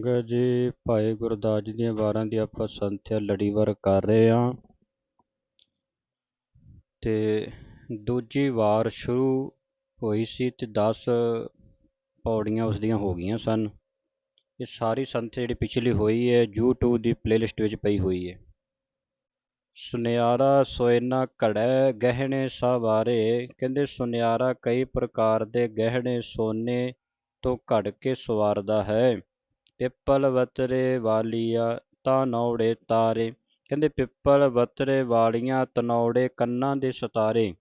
ਸੰਗਤ ਜੀ, ਭਾਈ ਗੁਰਦਾਸ ਜੀ ਦੀਆਂ ਵਾਰਾਂ ਦੀ ਆਪਾਂ ਸੰਥਿਆ ਲੜੀਵਾਰ ਕਰ ਰਹੇ ਹਾਂ। ਤੇ ਦੂਜੀ ਵਾਰ ਸ਼ੁਰੂ ਹੋਈ ਸੀ ਤੇ 10 ਪੌੜੀਆਂ ਉਸ ਦੀਆਂ ਹੋ ਗਈਆਂ ਸਨ। ਇਹ ਸਾਰੀ ਸੰਥਿਆ ਜਿਹੜੀ ਪਿਛਲੀ ਹੋਈ ਹੈ YouTube ਦੀ ਪਲੇਲਿਸਟ ਵਿੱਚ ਪਈ ਹੋਈ ਹੈ। ਸੁਨਿਆਰਾ ਸੋਇਨਾ ਘੜੈ ਗਹਿਣੇ ਸਵਾਰੇ, ਕਹਿੰਦੇ ਸੁਨਿਆਰਾ ਕਈ ਪ੍ਰਕਾਰ ਦੇ ਗਹਿਣੇ ਸੋਨੇ ਤੋਂ ਘੜ ਕੇ ਸਵਾਰਦਾ ਹੈ। ਪਿੱਪਲ ਵਤਰੇ ਵਾਲੀਆ ਤਾਨੌੜੇ ਤਾਰੇ। ਕਹਿੰਦੇ ਪਿੱਪਲ ਵਤਰੇ ਵਾਲੀਆਂ ਤਨੌੜੇ ਕੰਨਾਂ ਦੇ ਸਤਾਰੇ।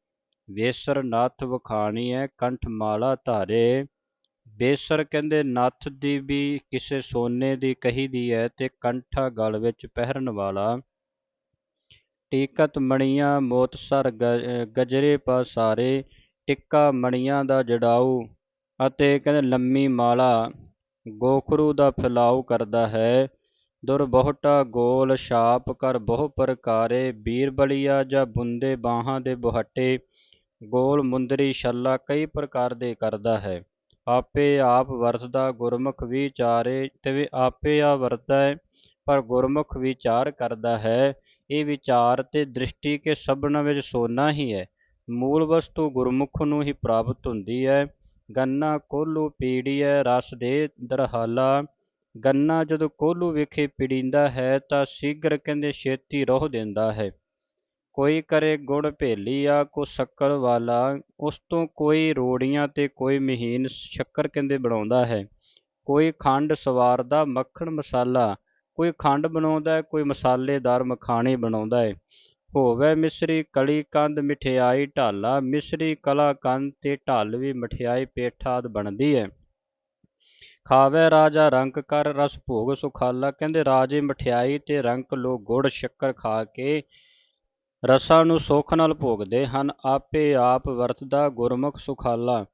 ਵੇਸਰ ਨੱਥ ਵਖਾਣੀ ਹੈ ਕੰਠ ਮਾਲਾ ਧਾਰੇ। ਬੇਸਰ ਕਹਿੰਦੇ ਨੱਥ ਦੀ ਵੀ ਕਿਸੇ ਸੋਨੇ ਦੀ ਕਹੀਦੀ ਹੈ ਤੇ ਕੰਠਾ ਗਲ ਵਿੱਚ ਪਹਿਰਨ ਵਾਲਾ। ਟੀਕਤ ਮਣੀਆਂ ਮੋਤਸਰ ਗਜਰੇ ਪਸਾਰੇ ਟਿੱਕਾ ਮਣੀਆਂ ਦਾ ਜੜਾਊ ਅਤੇ ਕਹਿੰਦੇ ਲੰਮੀ ਮਾਲਾ। ਗੋਖਰੂ ਦਾ ਫੈਲਾਉ ਕਰਦਾ ਹੈ। ਦੁਰਬਹੁਟਾ ਗੋਲ ਛਾਪ ਕਰ ਬਹੁ ਪ੍ਰਕਾਰੇ ਬੀਰਬਲੀਆ ਜਾਂ ਬੁੰਦੇ ਬਾਹਾਂ ਦੇ ਬੁਹੱਟੇ। ਗੋਲ ਮੁੰਦਰੀ ਛੱਲਾ ਕਈ ਪ੍ਰਕਾਰ ਦੇ ਕਰਦਾ ਹੈ। ਆਪੇ ਆਪ ਵਰਤਦਾ ਗੁਰਮੁਖ ਵਿਚਾਰੇ ਤੇ ਆਪੇ ਆ ਵਰਤਦਾ ਹੈ, ਪਰ ਗੁਰਮੁਖ ਵਿਚਾਰ ਕਰਦਾ ਹੈ। ਇਹ ਵਿਚਾਰ ਤੇ ਦ੍ਰਿਸ਼ਟੀ ਕੇ ਸਭਨਾਂ ਵਿੱਚ ਸੋਨਾ ਹੀ ਹੈ। ਮੂਲ ਵਸਤੂ ਗੁਰਮੁਖ ਨੂੰ ਹੀ ਪ੍ਰਾਪਤ ਹੁੰਦੀ ਹੈ। ਗੰਨਾ ਕੋਲੂ ਪੀੜੀਐ ਰਸ ਦੇ ਦਰਹਾਲਾ। ਗੰਨਾ ਜਦੋਂ ਕੋਹਲੂ ਵਿਖੇ ਪੀੜੀਂਦਾ ਹੈ ਤਾਂ ਸੀਗਰ ਕਹਿੰਦੇ ਛੇਤੀ ਰੋਹ ਦਿੰਦਾ ਹੈ। ਕੋਈ ਕਰੇ ਗੁੜ ਭੇਲੀਆ ਕੋ ਸ਼ੱਕਰ ਵਾਲਾ। ਉਸ ਤੋਂ ਕੋਈ ਰੋੜੀਆਂ ਤੇ ਕੋਈ ਮਹੀਨ ਸ਼ੱਕਰ ਕਹਿੰਦੇ ਬਣਾਉਂਦਾ ਹੈ। ਕੋਈ ਖੰਡ ਸਵਾਰਦਾ ਮੱਖਣ ਮਸਾਲਾ। ਕੋਈ ਖੰਡ ਬਣਾਉਂਦਾ ਹੈ ਕੋਈ ਮਸਾਲੇਦਾਰ ਮਖਾਣੇ ਬਣਾਉਂਦਾ ਹੈ। ਹੋਵੇ ਮਿਸਰੀ ਕਲੀ ਕੰਦ ਮਠਿਆਈ ਢਾਲਾ, ਮਿਸਰੀ ਕਲਾ ਕੰਦ ਤੇ ਢਾਲ ਵੀ ਪੇਠ ਪੇਠਾਦ ਬਣਦੀ ਹੈ ਖਾਵੇ ਰਾਜਾ ਰੰਗ ਕਰ ਰਸ ਭੋਗ ਸੁਖਾਲਾ, ਕਹਿੰਦੇ ਰਾਜੇ ਮਠਿਆਈ ਤੇ ਰੰਗ ਲੋਕ ਗੁੜ ਸ਼ੱਕਰ ਖਾ ਕੇ ਰਸਾਂ ਨੂੰ ਸੁਖ ਨਾਲ ਭੋਗਦੇ ਹਨ, ਆਪੇ ਆਪ ਵਰਤਦਾ ਗੁਰਮੁਖ ਸੁਖਾਲਾ।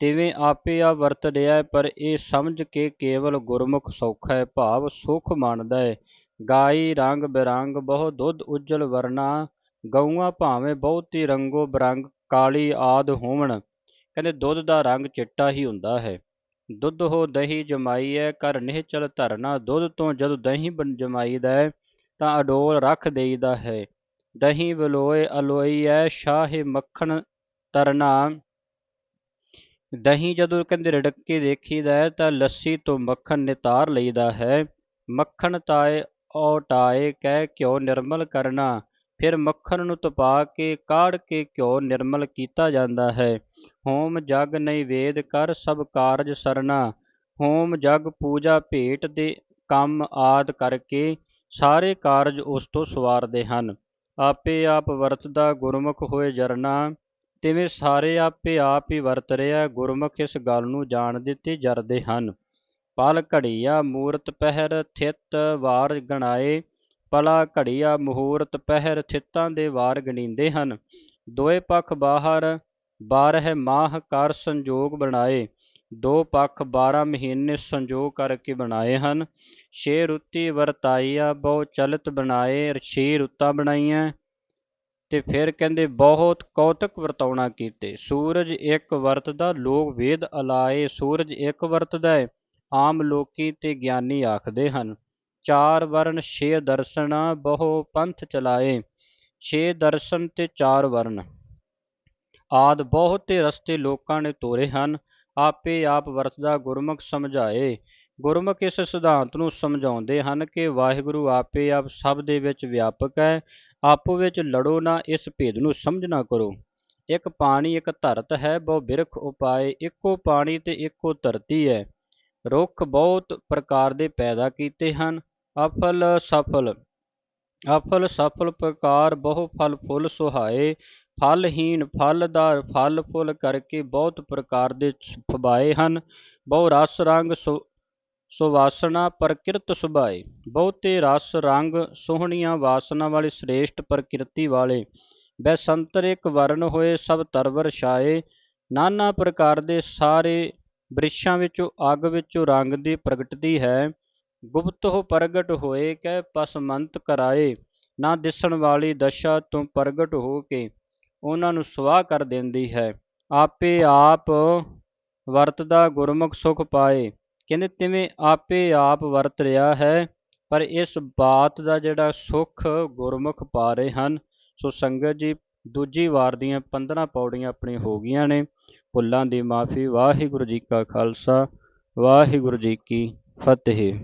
ਤਿਵੇਂ ਆਪੇ ਆ ਵਰਤ ਰਿਹਾ ਪਰ ਇਹ ਸਮਝ ਕੇ ਕੇਵਲ ਗੁਰਮੁਖ ਸੌਖਾ ਹੈ ਭਾਵ ਸੁਖ ਮੰਨਦਾ ਹੈ ਗਾਈ ਰੰਗ ਬਿਰੰਗ, ਬਹੁ ਦੁੱਧ ਉਜਲ ਵਰਨਾ, ਗਊਆਂ ਭਾਵੇਂ ਬਹੁਤੀ ਰੰਗੋ ਬਰੰਗ, ਕਾਲੀ ਆਦ ਹੋਵਣ। ਕਹਿੰਦੇ ਦੁੱਧ ਦਾ ਰੰਗ ਚਿੱਟਾ ਹੀ ਹੁੰਦਾ ਹੈ। ਦੁੱਧ ਹੋ ਦਹੀਂ ਜਮਾਈ ਹੈ ਕਰ ਨਿਹਚਲ ਧਰਨਾ। ਦੁੱਧ ਤੋਂ ਜਦ ਦਹੀਂ ਬਣ ਜਮਾਈਦਾ ਹੈ, ਤਾਂ ਅਡੋਲ ਰੱਖ ਦੇਈਦਾ ਹੈ। ਦਹੀਂ ਬਲੋਏ ਅਲੋਈ ਹੈ ਸ਼ਾਹੇ ਮੱਖਣ ਤਰਨਾ। ਦਹੀਂ ਜਦੋਂ ਕਹਿੰਦੇ ਰੜਕ ਕੇ ਦੇਖੀਦਾ ਤਾਂ ਲੱਸੀ ਤੋਂ ਮੱਖਣ ਨਿਤਾਰ ਲਈਦਾ ਹੈ। ਮੱਖਣ ਤਾਏ ਓਟਾਏ ਕਹਿ ਘਿਓ ਨਿਰਮਲ ਕਰਨਾ, ਫਿਰ ਮੱਖਣ ਨੂੰ ਤਪਾ ਕੇ ਕਾੜ ਕੇ ਘਿਓ ਨਿਰਮਲ ਕੀਤਾ ਜਾਂਦਾ ਹੈ। ਹੋਮ ਜਗ ਨਹੀਂ ਕਰ ਸਭ ਕਾਰਜ ਸਰਨਾ ਹੋਮ ਜਗ ਪੂਜਾ ਭੇਟ ਦੇ ਕੰਮ ਆਦ ਕਰਕੇ ਸਾਰੇ ਕਾਰਜ ਉਸ ਤੋਂ ਸਵਾਰਦੇ ਹਨ। ਆਪੇ ਆਪ ਵਰਤਦਾ ਗੁਰਮੁਖ ਹੋਏ ਜਰਨਾ, ਤਿਵੇਂ ਸਾਰੇ ਆਪੇ ਆਪ ਹੀ ਵਰਤ ਰਿਹਾ, ਗੁਰਮੁਖ ਇਸ ਗੱਲ ਨੂੰ ਜਾਣਦੇ ਤੇ ਜਰਦੇ ਹਨ। ਪਲ ਘੜੀਆ ਮੂਰਤ ਪਹਿਰ ਥਿਤ ਵਾਰ ਗਣਾਏ, ਪਲਾ ਘੜੀਆ ਮਹੂਰਤ ਪਹਿਰ ਥਿਤਾਂ ਦੇ ਵਾਰ ਗਣੀਂਦੇ ਹਨ। ਦੋਏ ਪੱਖ ਬਾਹਰ 12 ਮਾਹ ਕਰ ਸੰਜੋਗ ਬਣਾਏ। ਦੋ ਪੱਖ 12 ਮਹੀਨੇ ਸੰਜੋਗ ਕਰਕੇ ਬਣਾਏ ਹਨ। ਛੇ ਰੁੱਤੀ ਵਰਤਾਈਆ, ਬਹੁ ਚਲਤ ਬਣਾਏ, ਛੇ ਰੁੱਤਾਂ ਬਣਾਈਆਂ। ਤੇ ਫਿਰ ਕਹਿੰਦੇ, ਬਹੁਤ ਕੌਤਕ ਵਰਤਾਉਣਾ ਕੀਤੇ। ਸੂਰਜ ਇੱਕ ਵਰਤਦਾ, ਲੋਕ ਵੇਦ ਅਲਾਏ। ਸੂਰਜ ਇੱਕ ਵਰਤਦਾ ਹੈ ਆਮ ਲੋਕੀ ਤੇ ਗਿਆਨੀ ਆਖਦੇ ਹਨ, ਚਾਰ ਵਰਨ ਛੇ ਦਰਸ਼ਨਾ ਬਹੁ ਪੰਥ ਚਲਾਏ, ਛੇ ਦਰਸ਼ਨ ਤੇ ਚਾਰ ਵਰਨ। ਆਦ ਬਹੁਤੇ ਰਸਤੇ ਲੋਕਾਂ ਨੇ ਤੋਰੇ ਹਨ, ਆਪੇ ਆਪ ਵਰਤਦਾ ਗੁਰਮੁਖ ਸਮਝਾਏ। ਗੁਰਮੁਖ ਇਸ ਸਿਧਾਂਤ ਨੂੰ ਸਮਝਾਉਂਦੇ ਹਨ ਕਿ ਵਾਹਿਗੁਰੂ ਆਪੇ ਆਪ ਸਭ ਦੇ ਵਿੱਚ ਵਿਆਪਕ ਹੈ, ਆਪੋ ਵਿੱਚ ਲੜੋ ਨਾ, ਇਸ ਭੇਦ ਨੂੰ ਸਮਝਣਾ ਕਰੋ। ਇੱਕ ਪਾਣੀ ਇੱਕ ਧਰਤ ਹੈ, ਬਹੁ ਬਿਰਖ ਉਪਾਏ, ਇੱਕੋ ਪਾਣੀ ਤੇ ਇੱਕੋ ਧਰਤੀ ਹੈ। ਰੁੱਖ ਬਹੁਤ ਪ੍ਰਕਾਰ ਦੇ ਪੈਦਾ ਕੀਤੇ ਹਨ, ਅਫਲ ਸਫਲ ਅਫਲ ਸਫਲ ਪ੍ਰਕਾਰ ਬਹੁ ਫਲ ਫੁੱਲ ਸੁਹਾਏ ਫਲਹੀਨ ਦਾ ਫਲ ਫੁੱਲ ਕਰਕੇ ਬਹੁਤ ਪ੍ਰਕਾਰ ਦੇ ਫਬਾਏ ਹਨ, ਬਹੁ ਰਸ ਰੰਗ ਸੁਵਾਸਨਾ ਪ੍ਰਕਿਰਤ ਸੁਭਾਏ, ਬਹੁਤੇ ਰਸ ਰੰਗ ਸੋਹਣੀਆਂ ਵਾਸਨਾ ਵਾਲੇ ਸ੍ਰੇਸ਼ਟ ਪ੍ਰਕਿਰਤੀ ਵਾਲੇ ਬੈਸੰਤਰਿਕ ਵਰਨ ਹੋਏ ਸਭ ਤਰਵਰ ਛਾਏ, ਨਾਨਾ ਪ੍ਰਕਾਰ ਦੇ ਸਾਰੇ ਬ੍ਰਿਸ਼ਾਂ ਵਿੱਚੋਂ, ਅੱਗ ਵਿੱਚੋਂ ਰੰਗ ਦੀ ਪ੍ਰਗਟਦੀ ਹੈ। ਗੁਪਤ ਹੋ ਪ੍ਰਗਟ ਹੋਏ ਕਹਿ ਪਸਮੰਤ ਕਰਾਏ। ਨਾ ਦਿਸਣ ਵਾਲੀ ਦਸ਼ਾ ਤੋਂ ਪ੍ਰਗਟ ਹੋ ਕੇ ਉਹਨਾਂ ਨੂੰ ਸਵਾਹ ਕਰ ਦਿੰਦੀ ਹੈ। ਆਪੇ ਆਪ ਵਰਤਦਾ ਗੁਰਮੁਖ ਸੁਖ ਪਾਏ। ਕਹਿੰਦੇ ਤਿਵੇਂ ਆਪੇ ਆਪ ਵਰਤ ਰਿਹਾ ਹੈ, ਪਰ ਇਸ ਬਾਤ ਦਾ ਜਿਹੜਾ ਸੁੱਖ ਗੁਰਮੁਖ ਪਾ ਰਹੇ ਹਨ, ਸੋ ਸੰਗਤ ਜੀ ਦੂਜੀ ਵਾਰ ਦੀਆਂ 15 ਪੌੜੀਆਂ ਆਪਣੀ ਹੋ ਗਈਆਂ ਨੇ। ਭੁੱਲਾਂ ਦੀ ਮਾਫੀ। ਵਾਹਿਗੁਰੂ ਜੀ ਕਾ ਖਾਲਸਾ। ਵਾਹਿਗੁਰੂ ਜੀ ਕੀ ਫਤਿਹ।